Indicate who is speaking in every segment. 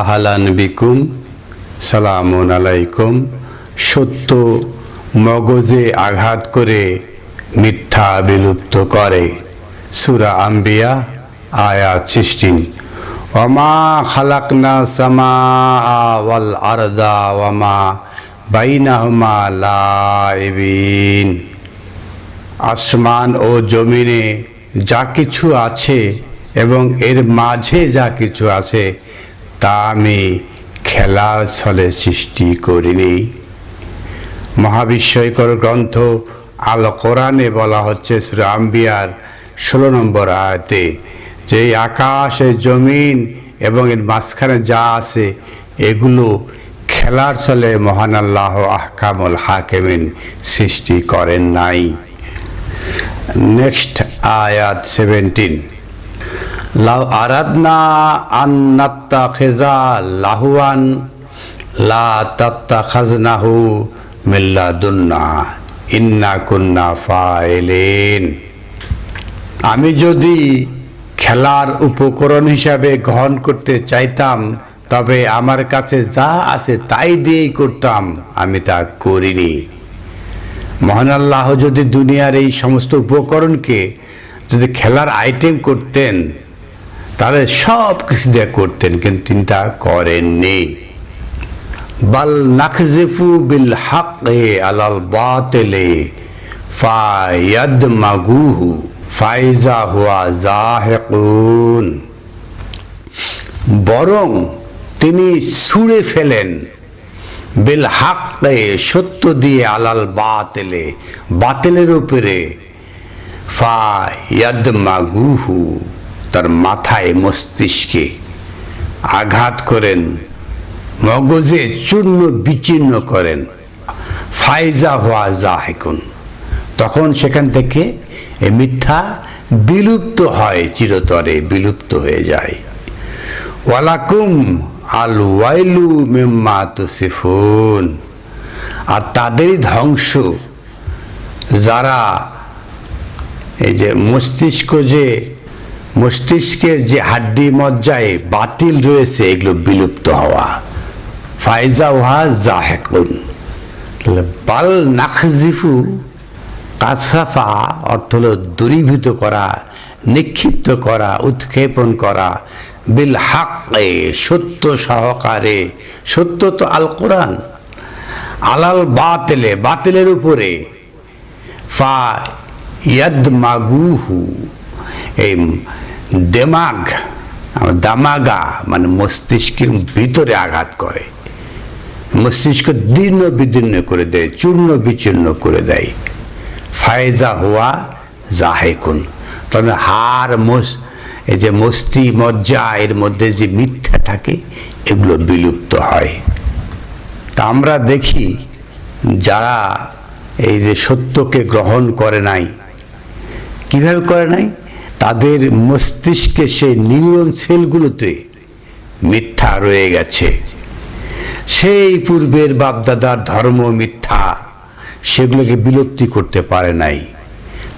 Speaker 1: আহালান বিকুম, সালামুন আলাইকুম। সত্য মগজে আঘাত করে মিথ্যা বিলুপ্ত করে। সুরা আম্বিয়া, আয়াত সিক্সটিন। ওমা খালাকনা সামা ওয়াল আরদা ওমা বাইনাহুমা লাইবিন। আসমান ও জমিনে যা কিছু আছে এবং এর মাঝে যা কিছু আছে তা আমি খেলার ছলে সৃষ্টি করিনি। মহাবিস্ময়কর গ্রন্থ আল কোরআনে বলা হচ্ছে আম্বিয়ার ষোলো নম্বর আয়াতে যে এই জমিন এবং এর মাঝখানে যা আছে, এগুলো খেলার ছলে মহান আল্লাহ আহকামুল হাকেমিন সৃষ্টি করেন নাই। নেক্সট আয়াত সেভেন্টিন আরাদনা আন্নাত্তা খেজা লাহুয়ান, লা তাত্তা খাজনাহু মিল্লাদুন্না, ইন্না কুন্না ফাইলেন। আমি যদি খেলার উপকরণ হিসাবে গ্রহণ করতে চাইতাম, তবে আমার কাছে যা আছে তাই দিয়েই করতাম, আমি তা করিনি। মহান আল্লাহ যদি দুনিয়ার এই সমস্ত উপকরণকে যদি খেলার আইটেম করতেন তাহলে সব কিছু দিয়ে করতেন, কিন্তু তিনি তা করেননি। বাল নাকজিফু বিল হাqqi আলাল বাতিলে ফায়াদ মাগুহু ফাইজা হুয়া জাহেকুন। বরং তিনি ছুঁড়ে ফেলেন, বিল হাক্কে সত্য দিয়ে আলাল বাতেলে, বাতেলের উপরে ফা ইয়াদমাগুহু তার মাথায় মস্তিষ্কে আঘাত করেন, মগজে চূর্ণ বিচ্ছিন্ন করেন। ফাইজা হওয়া জাহেকুন তখন সেখান থেকে এ মিথ্যা বিলুপ্ত হয়, চিরতরে বিলুপ্ত হয়ে যায়। ওয়ালাকুম আল ওয়াইলু মেম্মা তুসিফুন। আর তাদেরই ধ্বংস। যারা এই যে মস্তিষ্ক যে মস্তিষ্কের যে হাড্ডি মজ্জায় বাতিল রয়েছে, এগুলো বিলুপ্ত হওয়া। ফাইজা ওহা জাহেকুন। বাল নাকজিফু কাসাফা অর্থ হলো দূরীভূত করা, নিক্ষিপ্ত করা, উৎক্ষেপণ করা। বিল হাক্কে, সত্য সহকারে, সত্য তো আল কোরআন। আলাল বাতেলে, বাতিলের উপরে। ফা ইয়াদ মাগুহু এই দেমাগ দামাগা মানে মস্তিষ্কের ভিতরে আঘাত করে। মস্তিষ্ক দীর্ণ বিদীর্ণ করে দেয়, চূর্ণ বিচূর্ণ করে দেয়। ফায়জা হওয়া জাহেকুন। তবে হার মোস, এই যে মস্তি, মজ্জা, এর মধ্যে যে মিথ্যা থাকে, এগুলো বিলুপ্ত হয়। তা আমরা দেখি, যারা এই যে সত্যকে গ্রহণ করে নাই, কীভাবে করে নাই? তাদের মস্তিষ্কে সেই নিউরন সেলগুলোতে মিথ্যা রয়ে গেছে। সেই পূর্বের বাপদাদার ধর্ম মিথ্যা, সেগুলোকে বিলুপ্তি করতে পারে নাই।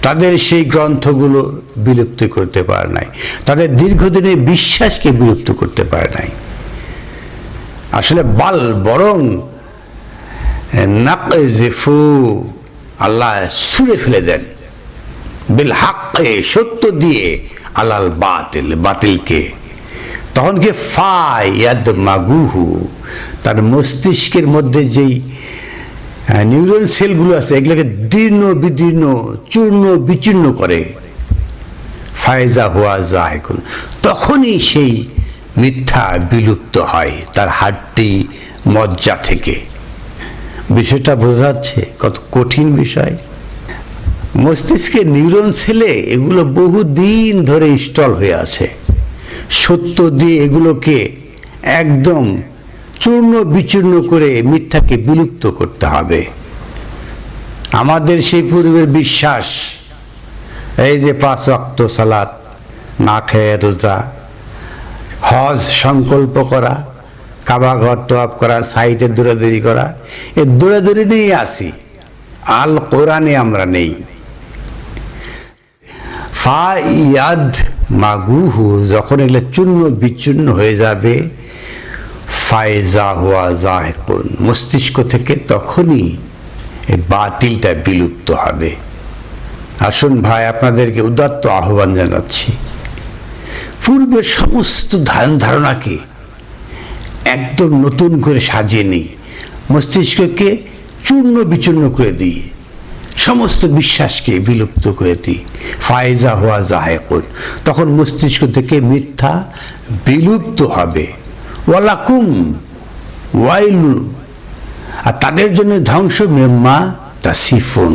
Speaker 1: তাদের সেই গ্রন্থগুলো বিলুপ্তি করতে পারে নাই। তাদের দীর্ঘদিনের বিশ্বাসকে বিলুপ্ত করতে পারে নাই। আসলে বাল বরং নাকজেফু আল্লাহ ছুঁড়ে ফেলে দেন। বিল হাক্কে সত্য দিয়ে আলাল বাতিল, বাতিলকে। তখন কি ফায়াদ মাগুহু, তার মস্তিষ্কের মধ্যে যেই নিউরন সেলগুলো আছে, এগুলোকে দীর্ণ বিদীর্ণ, চূর্ণ বিচূর্ণ করে। ফায়জা হওয়া যায় তখনই সেই মিথ্যা বিলুপ্ত হয় তার হাড্ডি মজ্জা থেকে। বিষয়টা বোঝাচ্ছে কত কঠিন বিষয়। মস্তিষ্কে নিউরন সেলে এগুলো বহু দিন ধরে ইনস্টল হয়ে আছে। সত্য দিয়ে এগুলোকে একদম চূর্ণ বিচূর্ণ করে মিথ্যাকে বিলুপ্ত করতে হবে। আমাদের সেই পূর্বের বিশ্বাস, এই যে পাঁচ অক্ত সালাত, না খেয়ে রোজা, হজ সংকল্প করা, কাবা ঘর তোয়াব করা সাইডে দৌড়াদৌড়ি করা, এ দৌড়াদৌড়ি নিয়ে আসি। আল কোরআনে আমরা নেই। ফা ইয়াদ মাগুহু, যখন এগুলো চূর্ণ বিচূর্ণ হয়ে যাবে ফায়জা হুয়া জাহেকুন মস্তিষ্ক থেকে তখনই বাতিলটা বিলুপ্ত হবে। আসুন ভাই, আপনাদেরকে উদাত্ত আহ্বান জানাচ্ছি। পূর্বের সমস্ত ধারণ ধারণাকে একদম নতুন করে সাজিয়ে নিই, মস্তিষ্ককে চূর্ণ বিচূর্ণ করে দিই। সমস্ত বিশ্বাসকে বিলুপ্ত করে দিই। ফায়জা হওয়া জাহেকুন তখন মস্তিষ্ক থেকে মিথ্যা বিলুপ্ত হবে। ওয়ালাকুম ওয়াইলু। আর তাদের জন্য ধ্বংস মেম্মা তা সিফুন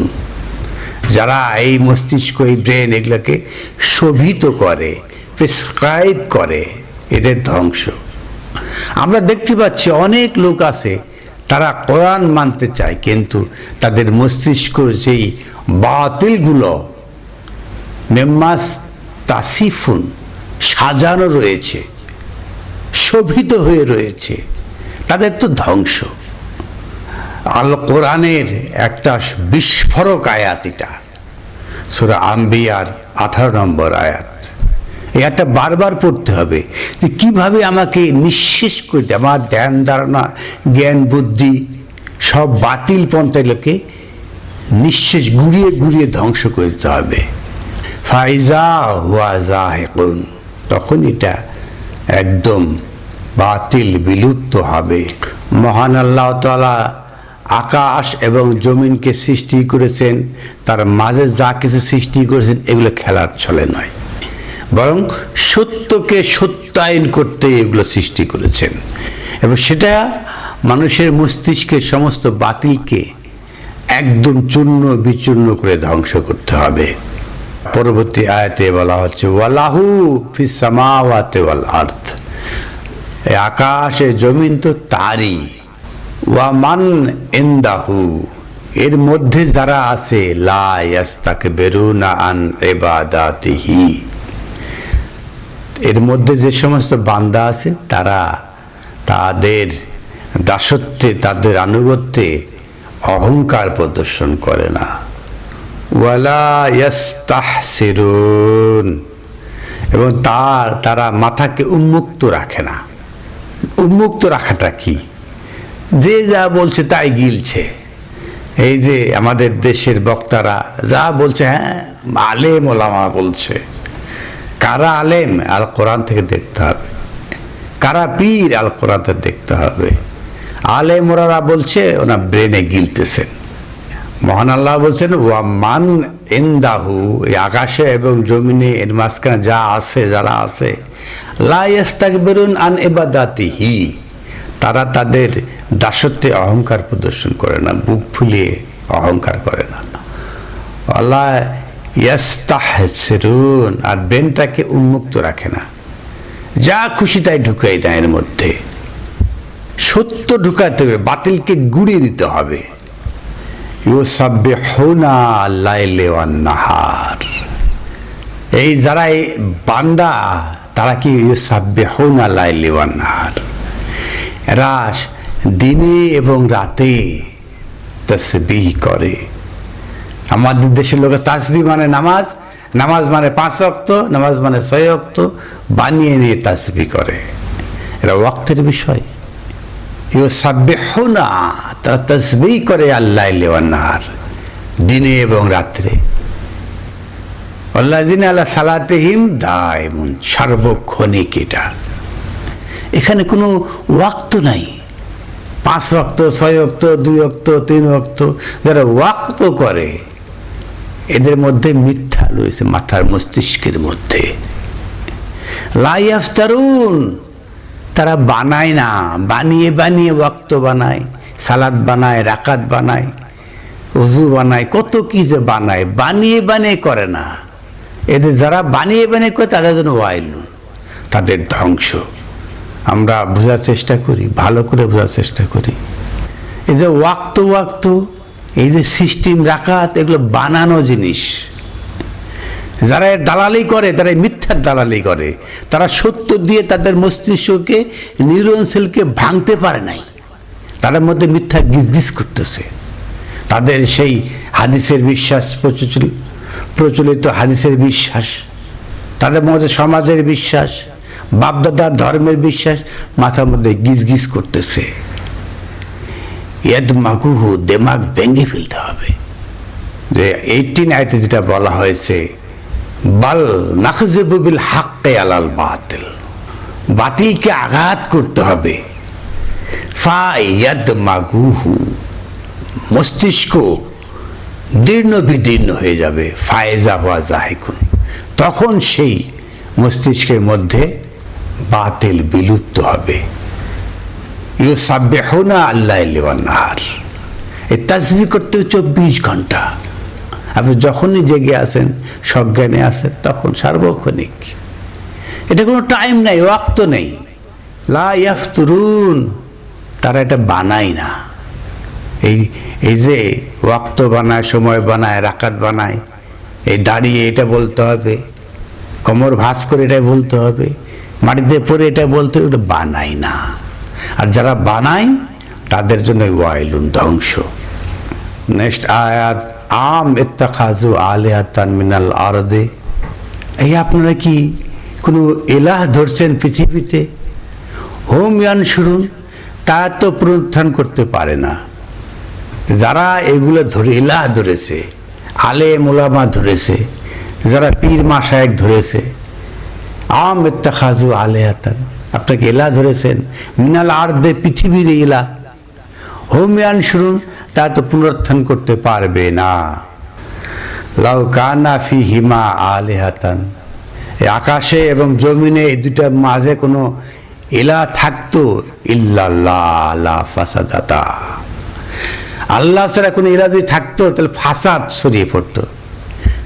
Speaker 1: যারা এই মস্তিষ্ক, এই ব্রেন এগুলোকে শোভিত করে, প্রেসক্রাইব করে, এদের ধ্বংস। আমরা দেখতে পাচ্ছি অনেক লোক আছে তারা কোরআন মানতে চায়, কিন্তু তাদের মস্তিষ্কর যেই বাতিলগুলো মেম্মাস তাসিফুন সাজানো রয়েছে, শোভিত হয়ে রয়েছে, তাদের তো ধ্বংস। আল কোরআনের একটা বিস্ফোরক আয়াত এটা, সুরা আম্বিয়ার আঠারো নম্বর আয়াত। একটা বারবার পড়তে হবে যে কীভাবে আমাকে নিঃশেষ করতে আমার ধ্যান, ধারণা, জ্ঞান, বুদ্ধি সব বাতিল পন্থাগুলোকে নিঃশেষ গুড়িয়ে গুড়িয়ে ধ্বংস করে দিতে হবে। ফাইজা হুয়া জাহেকুন। তখন এটা একদম বাতিল, বিলুপ্ত হবে। মহান আল্লাহ তালা আকাশ এবং জমিনকে সৃষ্টি করেছেন, তার মাঝে যা কিছু সৃষ্টি করেছেন, এগুলো খেলার ছলে নয়। বরং সত্যকে সত্যায়ন করতে এগুলো সৃষ্টি করেছেন। এবং সেটা মানুষের মস্তিষ্কের সমস্ত বাতিলকে একদম চূর্ণ বিচূর্ণ করে ধ্বংস করতে হবে। পরবর্তী আয়াতে বলা হচ্ছে, ওয়ালাহু ফিস সামাওয়াতে ওয়াল আর্থ আকাশে জমিন তো তারই। ওয়ামান এন্দাহু এর মধ্যে যারা আছে, লা ইয়াস্তাকে বেরুনা আন এবাদাতিহি এর মধ্যে যে সমস্ত বান্দা আছে, তারা তাদের দাসত্বে, তাদের আনুগত্যে অহংকার প্রদর্শন করে না। ওয়ালা এবং তার, তারা মাথাকে উন্মুক্ত রাখে না। উন্মুক্ত রাখাটা কি? যে যা বলছে তাই গিলছে। এই যে আমাদের দেশের বক্তারা যা বলছে হ্যাঁ আলেম ওলামা বলছে। কারা আলেম? আল কোরআন থেকে দেখতে হবে। কারা পীর? আল কোরআন থেকে দেখতে হবে। আলেম ওরারা বলছে ওনা ব্রেনে গিলতেছেন মহান আল্লাহ বলছেন, ওয়া মান এন্দাহু এই আকাশে এবং জমিনে এর মাঝখানে যা আছে, যারা আছে লাইস্তাক বেরুন আন এবাদাতি হি তারা তাদের দাসত্বে অহংকার প্রদর্শন করে না, বুক ফুলিয়ে অহংকার করে না। আল্লাহ আর ব্রেনটাকে উন্মুক্ত রাখে না। যা খুশি তাই ঢুকাই দেয় এর মধ্যে। সত্য ঢুকাতে হবে, বাতিলকে গুড়িয়ে দিতে হবে। লাইলে নাহার। এই যারা বান্দা, তারা কি ইউসাব্বিহুনা লাইলে ওয়ান নাহার? এরা দিনে এবং রাতে তসবিহ করে। আমাদের দেশের লোকের তাসবি মানে নামাজ নামাজ মানে পাঁচ অক্ত নামাজ মানে ছয় অক্ত বানিয়ে নিয়ে তাসবি করে। এরা ওয়াক্তের বিষয়। ইউ সাব্বেহনা তারা তসবি করে আল্লাহ লেওয়ান্নার দিনে এবং রাত্রে। আল্লাহ জিন আল্লাহ সালাতেহিম দায়মুন, সার্বক্ষণিক এটা। এখানে কোনো ওয়াক্ত নাই। পাঁচ অক্ত ছয় অক্ত দুই অক্ত তিন অক্ত যারা ওয়াক্ত করে এদের মধ্যে মিথ্যা রয়েছে মাথার মস্তিষ্কের মধ্যে। লাইয়াফতারুন তারা বানায় না, বানিয়ে বানিয়ে ওয়াক্ত বানায়, সালাদ বানায়, রাকাত বানায় উজু বানায়, কত কি যে বানায়, বানিয়ে বানিয়ে করে না। এদের যারা বানিয়ে বানিয়ে করে, তাদের জন্য ওয়াইল তাদের ধ্বংস। আমরা বোঝার চেষ্টা করি, ভালো করে বোঝার চেষ্টা করি। এই যে ওয়াক্ত ওয়াক্ত এই যে সিস্টেম রাখাত এগুলো বানানো জিনিস। যারা এর দালালি করে, তারা মিথ্যার দালালি করে। তারা সত্য দিয়ে তাদের মস্তিষ্ককে, নিউরন সেলকে ভাঙতে পারে নাই। তাদের মধ্যে মিথ্যা গিজগিজ করতেছে। তাদের সেই হাদিসের বিশ্বাস, প্রচলিত প্রচলিত হাদিসের বিশ্বাস, তাদের মধ্যে সমাজের বিশ্বাস, বাপদাদার ধর্মের বিশ্বাস, মাথার মধ্যে গিজ গিজ করতেছে। ইয়াদ মাগুহু দেমাগ ভেঙে ফেলতে হবে। যে এইটিন আয়তে যেটা বলা হয়েছে, বাল নাকজেবুবিল হাক্কে আলাল বাতিল। বাতিলকে আঘাত করতে হবে। ফা ইয়াদ মাগুহু মস্তিষ্ক দীর্ণ বিদীর্ণ হয়ে যাবে, ফায়েজা হওয়া জাহেকুন। তখন সেই মস্তিষ্কের মধ্যে বাতিল বিলুপ্ত হবে। ইউ সাব্যহনা আল্লাহ নাহার। এই তাজবি করতে চব্বিশ ঘণ্টা। আপনি যখনই জেগে আসেন সজ্ঞানে আসেন তখন সার্বক্ষণিক। এটা কোনো টাইম নাই, ওয়াক্ত নেই। লা ইয়াফতুরুন। তারা এটা বানায় না। এই এই যে ওয়াক্ত বানায়, সময় বানায়, রাকাত বানায়, এই দাঁড়িয়ে এটা বলতে হবে, কোমর ভাস করে এটা বলতে হবে, মাটিতে পরে এটা বলতে হবে, ওটা বানায় না। আর যারা বানায়, তাদের জন্য ওয়াইলুন ধ্বংস। নেক্সট আয়াত, আম ইত্তাখাজু আলিহাতান মিনাল আরদে। এই আপনারা কি কোনো এলাহ ধরছেন পৃথিবীতে? হোম ইয়ান শুরুন তারা তো পুনরুত্থান করতে পারে না। যারা এগুলো ধরে, এলাহ ধরেছে, আলে মোলামা ধরেছে, যারা পীর মাসায়েক ধরেছে, আম খাজু আলে হাতান আপনাকে এলা ধরেছেন। মিনাল আর্দে পৃথিবীর এলা। হোমিয়ান শুনুন, তা তো পুনরুত্থান করতে পারবে না। লাউ কানা ফি হিমা আলে হাতান এই আকাশে এবং জমিনে এই দুটার মাঝে কোনো এলা থাকতো ইল্লাল্লাহ ফাসাদাতা। আল্লাহ ছাড়া কোনো এলা যদি থাকতো, তাহলে ফাসাদ ছড়িয়ে পড়তো।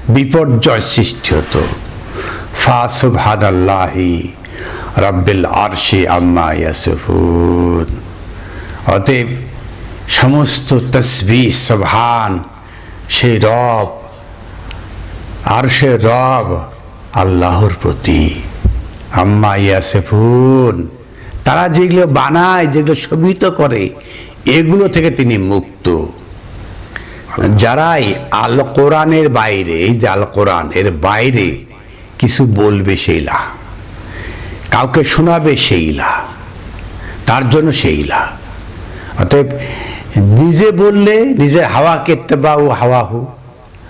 Speaker 1: বিপর্যয় সৃষ্টি হতো। ফাসুবহান আল্লাহি রব্বিল আরশি আম্মা ইয়াসিফুন। অতএব সমস্ত তসবি সভান সেই রব আর সে রব আল্লাহর প্রতি। আম্মা ইয়াসিফুন, তারা যেগুলো বানায়, যেগুলো শোভিত করে, এগুলো থেকে তিনি মুক্ত। যারাই আল কোরআনের বাইরে, এই যে আল কোরআন এর বাইরে কিছু বলবে সেইলা কাউকে শোনাবে সেইলা তার জন্য সেইলা অতএব নিজে বললে নিজের হাওয়া হাওয়াকে ইত্তেবা ও হাওয়া হু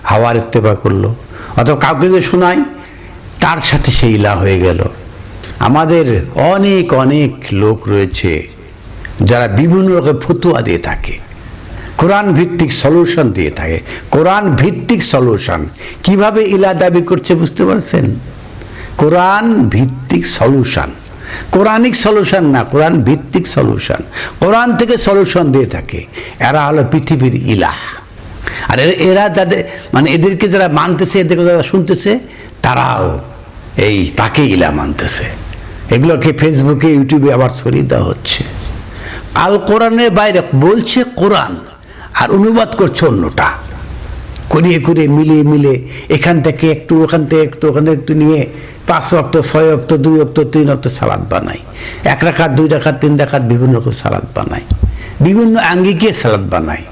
Speaker 1: হাওয়ার ইত্তেবা করল। অথবা কাউকে যে শোনায় তার সাথে সেই সেইলা হয়ে গেল। আমাদের অনেক অনেক লোক রয়েছে যারা বিভিন্ন রকম ফতুয়া দিয়ে থাকে, কোরআন ভিত্তিক সলিউশন দিয়ে থাকে। কোরআন ভিত্তিক সলিউশন, কীভাবে ইলা দাবি করছে বুঝতে পারছেন? কোরআন ভিত্তিক সলিউশন। কোরআনিক সলিউশন না, কোরআন ভিত্তিক সলিউশন। কোরআন থেকে সলিউশন দিয়ে থাকে। এরা হলো পৃথিবীর ইলা আর এরা- যাদের মানে এদেরকে যারা মানতেছে, এদেরকে যারা শুনতেছে, তারাও এই তাকে ইলা মানতেছে। এগুলোকে ফেসবুকে ইউটিউবে আবার ছড়িয়ে দেওয়া হচ্ছে। আল কোরআনের বাইরে বলছে কোরআন, আর অনুবাদ করছে অন্যটা। করিয়ে করিয়ে মিলিয়ে মিলে এখান থেকে একটু, ওখান থেকে একটু, ওখান একটু নিয়ে পাঁচ অক্ট ছয় অক্ট দুই অক্ট তিন অক্ট সালাদ বানাই। এক রাখাত, দুই রাখাত, তিন রাখাত বিভিন্ন রকম সালাদ বানাই। বিভিন্ন আঙ্গিকের সালাদ বানাই।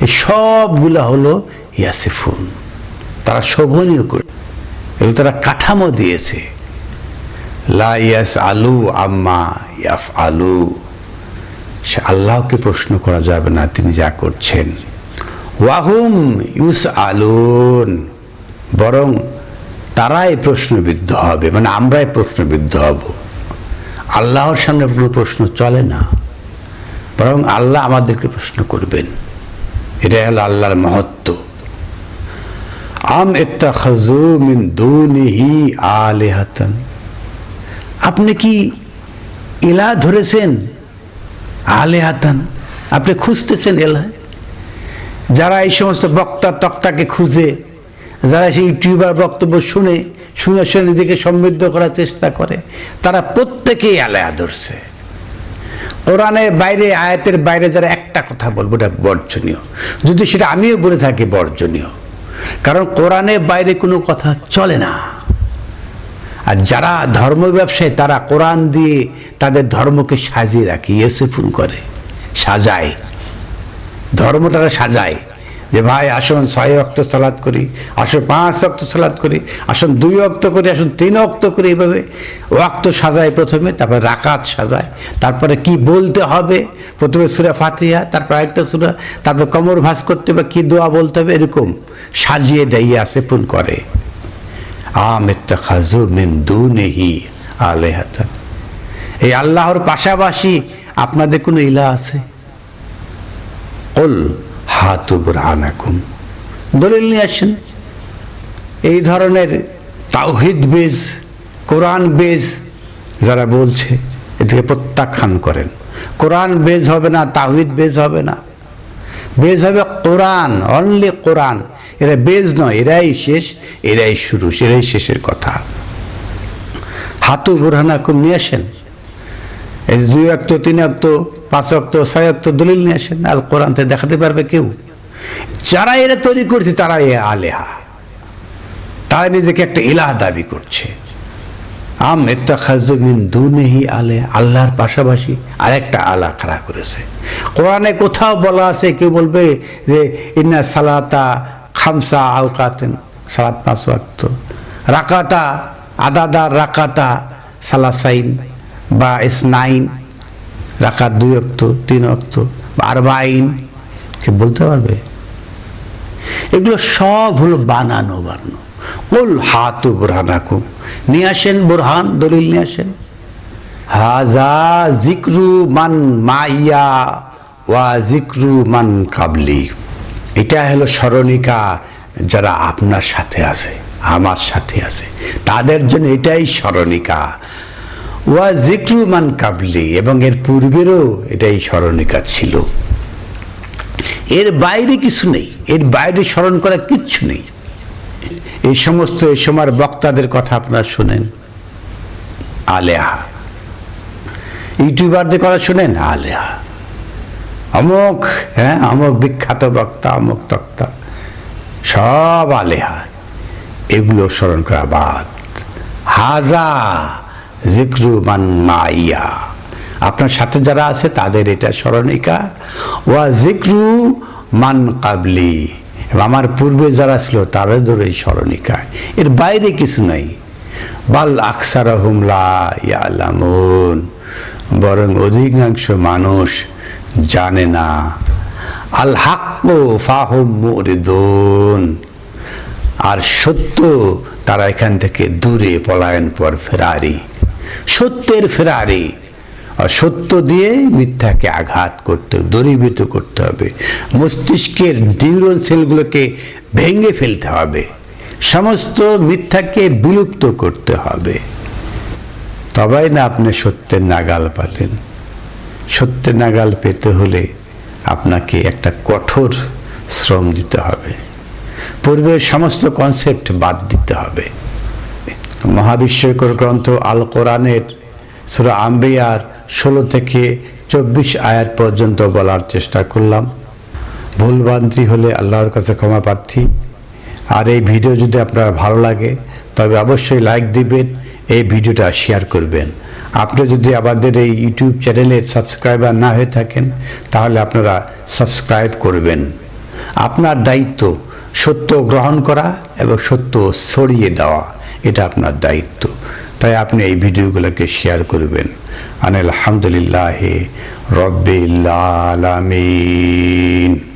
Speaker 1: এই সবগুলো হলো ইয়াসিফুন। তারা শোভনীয় করে। এবং তারা কাঠামো দিয়েছে। লা ইয়াস আলু আম্মা ইয়াফ আলু সে আল্লাহকে প্রশ্ন করা যাবে না তিনি যা করছেন। ওয়াহুম ইউস আলুন বরং তারাই প্রশ্নবিদ্ধ হবে মানে আমরাই প্রশ্নবিদ্ধ হব। আল্লাহর সামনে কোনো প্রশ্ন চলে না। বরং আল্লাহ আমাদেরকে প্রশ্ন করবেন। এটাই হলো আল্লাহর মহত্ব। আম ইত্তাখাযু মিন দুনিহি আলিহাতান। আপনি কি এলা ধরেছেন? আলেহাতান। আপনি খুঁজতেছেন এলা যারা এই সমস্ত বক্তা তক্তাকে খুঁজে, যারা সেই ইউটিউবার বক্তব্য শুনে শুনে শুনে নিজেকে সমৃদ্ধ করার চেষ্টা করে, তারা প্রত্যেকেই আলেহা ধরছে কোরআনের বাইরে, আয়াতের বাইরে যারা একটা কথা বলব, এটা বর্জনীয়। যদি সেটা আমিও বলে থাকি, বর্জনীয়। কারণ কোরআনের বাইরে কোনো কথা চলে না। আর যারা ধর্ম ব্যবসায়ী, তারা কোরআন দিয়ে তাদের ধর্মকে সাজিয়ে রাখে ইয়েসেফুন করে, সাজায়। ধর্ম তারা সাজায়। যে ভাই, আসুন ছয় অক্ত সালাদ করি, আসুন পাঁচ অক্ত সালাদ করি, আসুন দুই অক্ত করি, আসুন তিন অক্ত করি এভাবে। ওয়াক্ত সাজায় প্রথমে, তারপরে রাকাত সাজায়। তারপরে কি বলতে হবে? প্রথমে সুরা ফাতিহা, তারপর একটা সুরা, তারপরে কমর ভাস করতে হবে, কি দোয়া বলতে হবে? এরকম। সাজিয়ে দেয় সেপুন করে। আমেত্তা খাজু এই আল্লাহর পাশাপাশি আপনাদের কোনো ইলা আছে? ওল হাতু বুরহানাকুম দলিল নিয়ে আসেন। এই ধরনের তাওহিদ বেজ, কোরআন বেজ যারা বলছে এটিকে প্রত্যাখ্যান করেন। কোরআন বেজ হবে না তাহিদ বেজ হবে না। বেজ হবে কোরআন অনলি কোরআন। এরা বেজ নয়, এরাই শেষ, এরাই শুরু, এরাই শেষের কথা। হাতু বুরহানাকুম নিয়ে আসেন। দুই অক্ত, তিন অক্ত পাঁচ অক্ত ছয় অক্ত দলিল নিয়ে আসেন, আল কোরআনতে দেখাতে পারবে কেউ? যারা এরা তৈরি করছে, তারা এ আলেহা। তারা নিজেকে একটা ইলাহ দাবি করছে। আম একটা খাজমিন দুনেহি আলে আল্লাহর পাশাপাশি আরেকটা আল্লাহ খাড়া করেছে। কোরআনে কোথাও বলা আছে, কেউ বলবে যে, ইন্না সালাতা খামসা আউকাতেন সালাত পাঁচ ওয়াক্ত। রাকাতা আদাদার রাকাতা সালাসাইন বা ইসনাইন রাকাত দুই অক্ত, তিন অক্ত, আরবাইন। কে বলতে পারবে? এগুলো সব হলো বানানো বানানো। বল হাতু বুরহানাকুম। নিয়ে আসেন বুরহান, দলিল নিয়ে আসেন। হাজা জিক্রু মান মাইয়া ওয়া জিক্রু মান কাবলি। এটা হলো স্মরণিকা যারা আপনার সাথে আছে, আমার সাথে আছে। তাদের জন্য এটাই স্মরণিকা। ওয়া জিক্রু মান কাবলি, এবং এর পূর্বেরও এটাই স্মরণিকা ছিল। এর বাইরে কিছু নেই, এর বাইরে স্মরণ করা কিচ্ছু নেই। এই সমস্ত, এই সময়ের বক্তাদের কথা আপনারা শোনেন। আলেহা। ইউটিউবারদের কথা শোনেন? আলেহা। অমুক হ্যাঁ অমুক বিখ্যাত বক্তা, অমুক তক্তা। সব আলেহা। এগুলো স্মরণ করা বাদ। হাজা। জিক্রু মান মাইয়া। আপনার সাথে যারা আছে, তাদের এটা স্মরণিকা। ওয়া জিক্রু মান কাবলি আমার পূর্বে যারা ছিল তাদের এই স্মরণিকা। এর বাইরে কিছু নাই। বাল আকসার হুমলা ইয়ালামুন। বরং অধিকাংশ মানুষ জানে না। আল হাক্ক ফাহুম মুরিদুন। আর সত্য, তারা এখান থেকে দূরে পলায়ন পর ফেরারি। সত্যের ফেরারি। আর সত্য দিয়ে মিথ্যাকে আঘাত করতে হবে, দূরীভূত করতে হবে। মস্তিষ্কের নিউরন সেলগুলোকে ভেঙে ফেলতে হবে। সমস্ত মিথ্যাকে বিলুপ্ত করতে হবে। তবেই না আপনি সত্যের নাগাল পালেন। সত্যের নাগাল পেতে হলে আপনাকে একটা কঠোর শ্রম দিতে হবে। পূর্বের সমস্ত কনসেপ্ট বাদ দিতে হবে। মহাবিশ্বকর গ্রন্থ আল কোরআনের সুরা আম্বিয়ার ষোলো থেকে চব্বিশ আয়াত পর্যন্ত বলার চেষ্টা করলাম। ভুলভ্রান্তি হলে আল্লাহর কাছে ক্ষমা প্রার্থী। আর এই ভিডিও যদি আপনার ভালো লাগে, তবে অবশ্যই লাইক দিবেন, এই ভিডিওটা শেয়ার করবেন। আপনি যদি আমাদের এই ইউটিউব চ্যানেলের সাবস্ক্রাইবার না হয়ে থাকেন, তাহলে আপনারা সাবস্ক্রাইব করবেন। আপনার দায়িত্ব সত্য গ্রহণ করা এবং সত্য ছড়িয়ে দেওয়া। এটা আপনার দায়িত্ব। তাই আপনি এই ভিডিওগুলোকে শেয়ার করবেন। আনিল আলহামদুলিল্লাহ রব্বিল আলামিন।